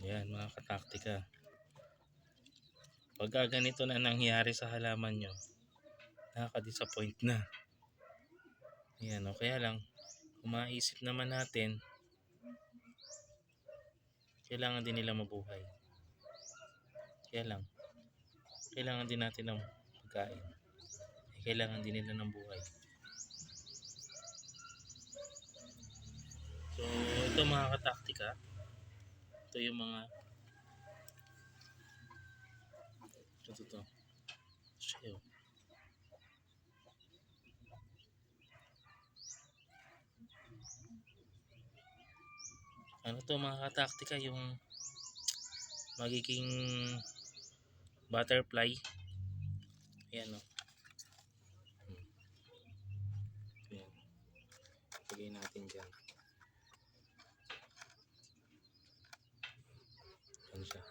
Yan mga kataktika. Pagka ganito na nangyari sa halaman nyo, nakaka-disappoint na. Yan o, kaya lang, kung maisip naman natin, kailangan din nila mabuhay. Kaya lang, kailangan din natin ng pagkain. Kailangan din nila ng buhay. So, ito mga kataktika. Ito yung mga ito. Siya yun. Ano to mga kataktika yung magiging butterfly. Ayan o. Hmm. Ayan. Lagay natin dyan. Ayan siya.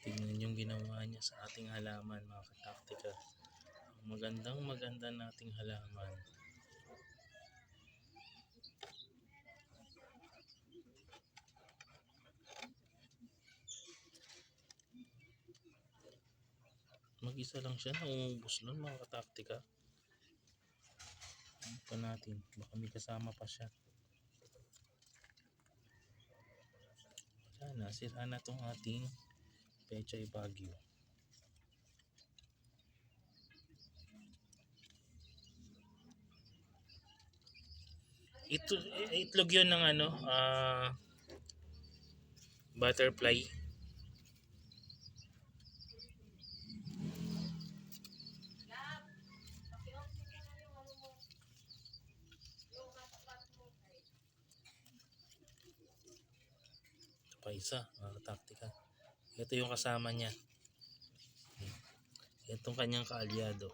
Tingnan yung ginawa niya sa ating halaman mga kataktika. Ang magandang maganda nating halaman. Mag-isa lang siya, nauubos nun mga kataktika. Ano natin? Baka may kasama pa siya. Wala na, sira na tong ating Pechay Baguio. Ito, itlog yun ng ano, ah, butterfly. Ito pa isa, mga taktika. Ito yung kasama niya. Itong kanyang kaalyado.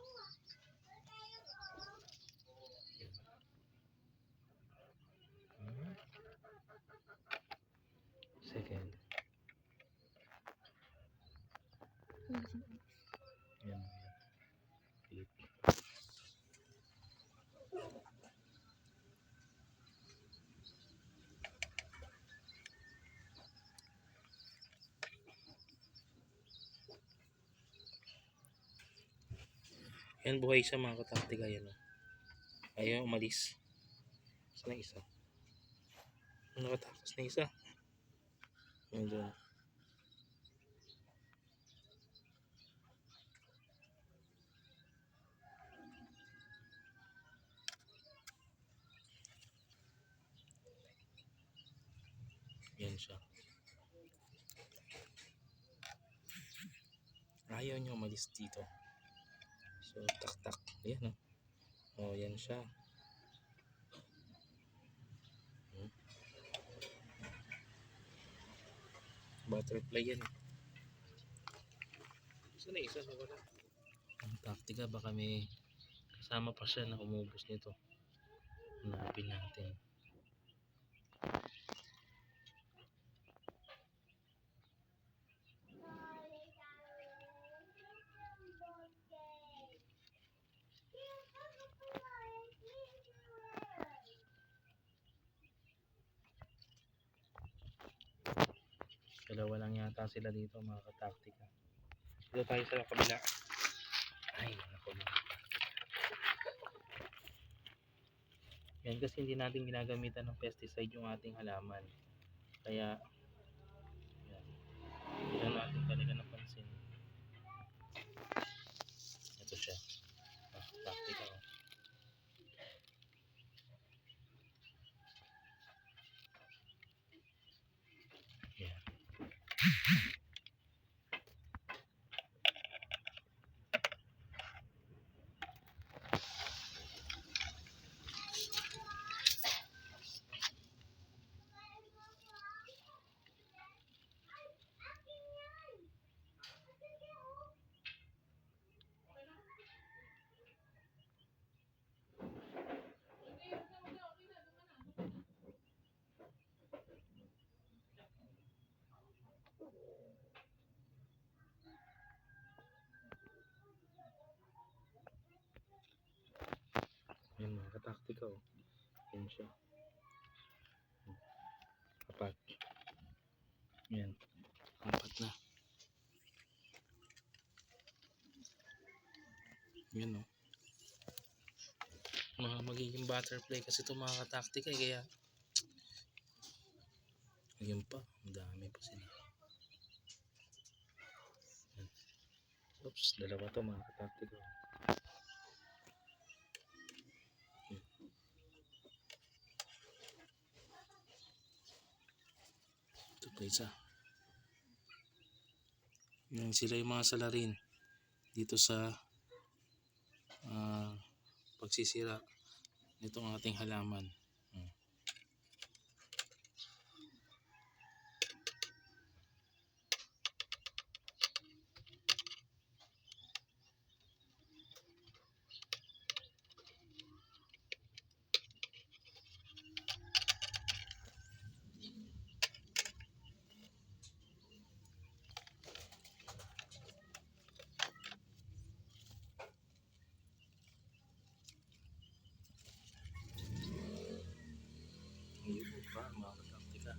Yan buhay siya mga kataktika yan. oh. Ayaw umalis. Saan na isa? Nakatakas na isa. Dyan. Yan siya. Ayaw niya umalis dito. So, tak-tak. Ayan, oh. Oh, yan siya. Hmm. Butterfly yan. Saan na isa na wala? Ang taktika, baka may kasama pa siya na umubos nito. Hanapin natin. Dalawa sila dito mga kataktika. Dito tayo sa kabila. Ay, naku mga Yan kasi hindi natin ginagamitan ng pesticide yung ating halaman. Kaya, Mm-hmm. Kataktika oh. Yan siya. Apat. Yan. Apat na. Yan oh. Mga magiging butterfly kasi ito mga kataktika eh, kaya Ayun pa, ang dami pa sila. Oops, dalawa to mga kataktika. Pa isa. Yan sila yung mga salarin dito sa ah, pagsisira nitong ating halaman. Hmm. Ayun pa, mga kataktika.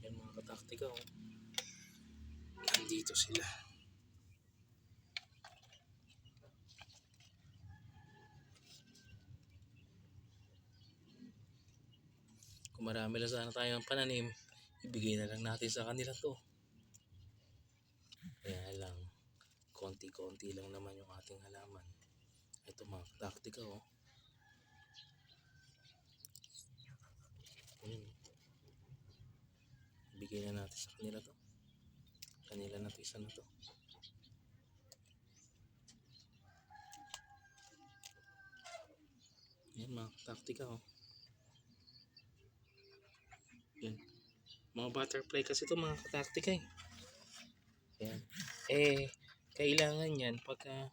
Yan oh. Nandito sila. Kung marami lang sana tayong pananim, ibigay na lang natin sa kanila to. Kaya lang, konti-konti lang naman yung ating halaman. Ito mga taktika oh. Bigay na natin sa kanila to. Kanila na to isa na to. Yan mga taktika oh. Yan. Mga butterfly kasi to mga taktika eh. Yan. Eh, kailangan yan pagka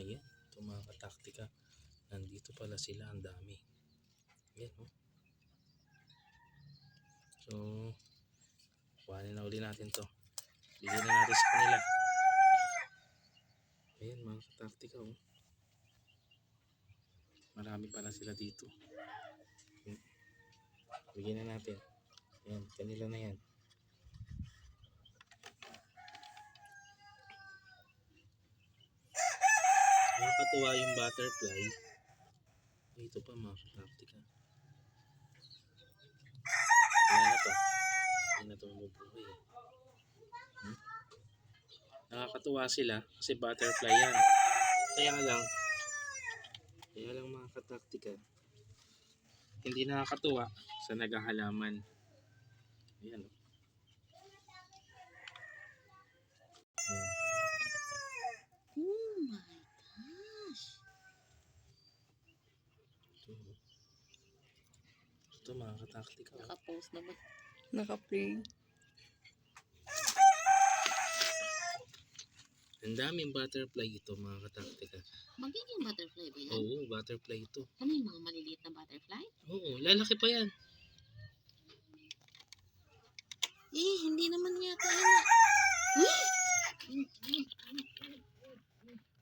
ayan, ito mga kataktika nandito pala sila ang dami yan oh. So kuhanin na uli natin to bigyan na natin sa kanila ayan mga kataktika oh. marami pala sila dito bigyan na natin ayan, kanila na yan Nakakatuwa yung butterfly. Ito pa mga kataktika. Wala na to. Hindi na to mabubuhay. eh. Hmm? Nakakatuwa sila kasi butterfly yan. Kaya lang, kaya lang mga kataktika, hindi nakakatuwa sa naghahalaman. Ayan. oh. Ayan. Oh my gosh. Ito. Ito mga kataktika. Naka-post naman. Naka-play. Ang daming butterfly ito mga kataktika. Magiging butterfly ba yan? Oo, butterfly ito. Ano yung mga maliliit na butterfly? Oo, lalaki pa yan. Eh, hindi naman yata yun.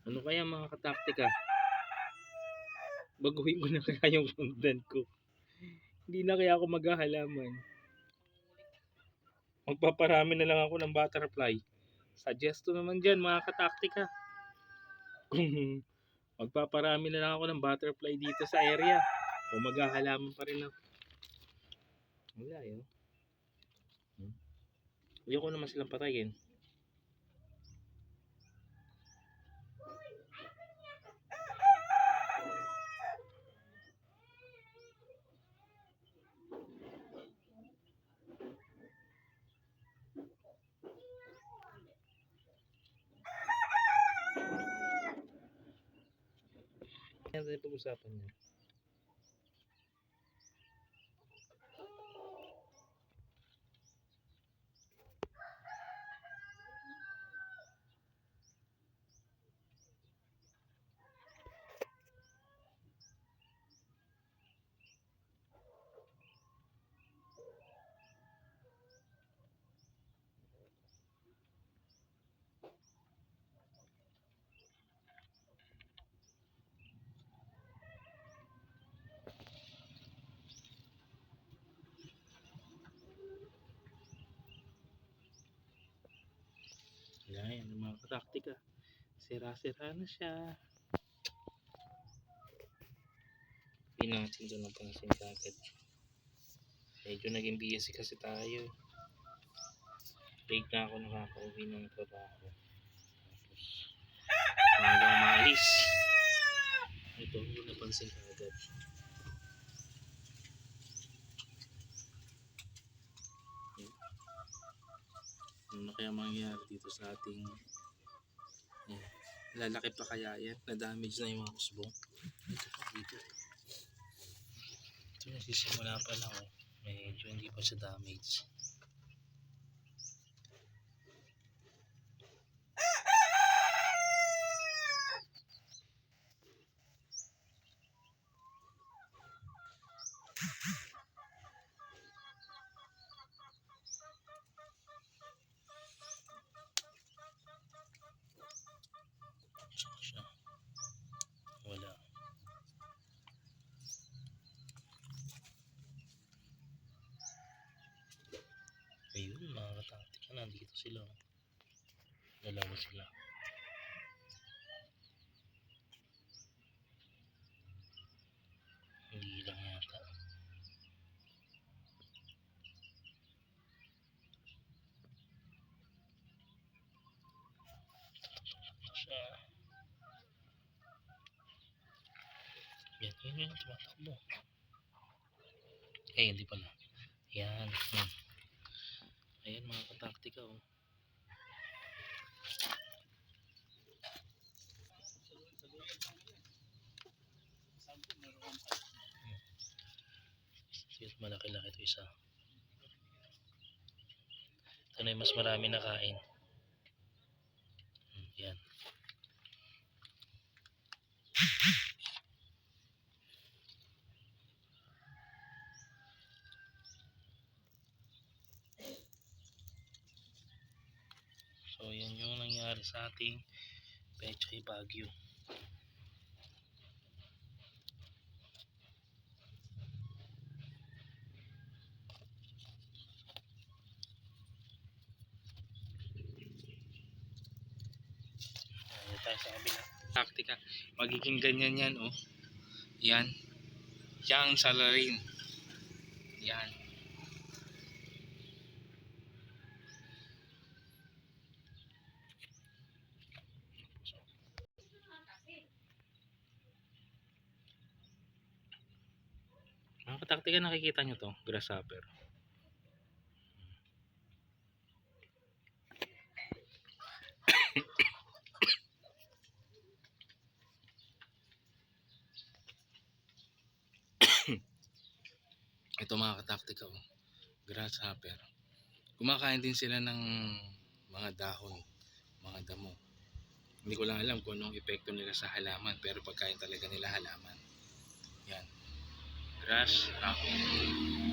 Ano kaya mga kataktika? Baguhin ko na kaya yung content ko. Hindi na kaya ako maghahalaman. Magpaparami na lang ako ng butterfly. Suggest naman dyan mga kataktika. Magpaparami na lang ako ng butterfly dito sa area. O maghahalaman pa rin ako. Wala yun. Hmm? Ayoko naman silang patayin. Yan tayo pag-usapan niya. Mga kataktika. Sira-sira na siya. Hindi natin doon ang pansin kagad. Medyo naging busy kasi tayo. Late na ako nakaka-uwi ng trabaho. Tapos, maaga umalis. Ito, hindi napansin kagad. Ano kaya mangyayari dito sa ating eh, lalaki pa kaya yan? Na-damage na yung mga kusbong. Dito pa, dito. Ito nagsisimula pa lang oh. Medyo hindi pa siya damage. Saan siya? Wala. Ayun, mga kataktika, nandito sila. Dalawa sila. Hindi lang yata. Siya. Yan, yun yun, tumatakbo. Eh, hindi pala. Yan. Hmm. Ayan mga kataktika oh. Cute, malaki-laki ito isa. Ito na mas marami nakain. Yan yung nangyari sa ating Pechay Baguio. Ayan tayo sa kabila. Taktika. Magiging ganyan yan, oh. Yan. Yang salarin. Yan. Kataktika, nakikita nyo to, grasshopper. Ito mga kataktika, oh. grasshopper. Kumakain din sila ng mga dahon, mga damo. Hindi ko lang alam kung anong epekto nila sa halaman, pero pagkain talaga nila halaman. graça a tá?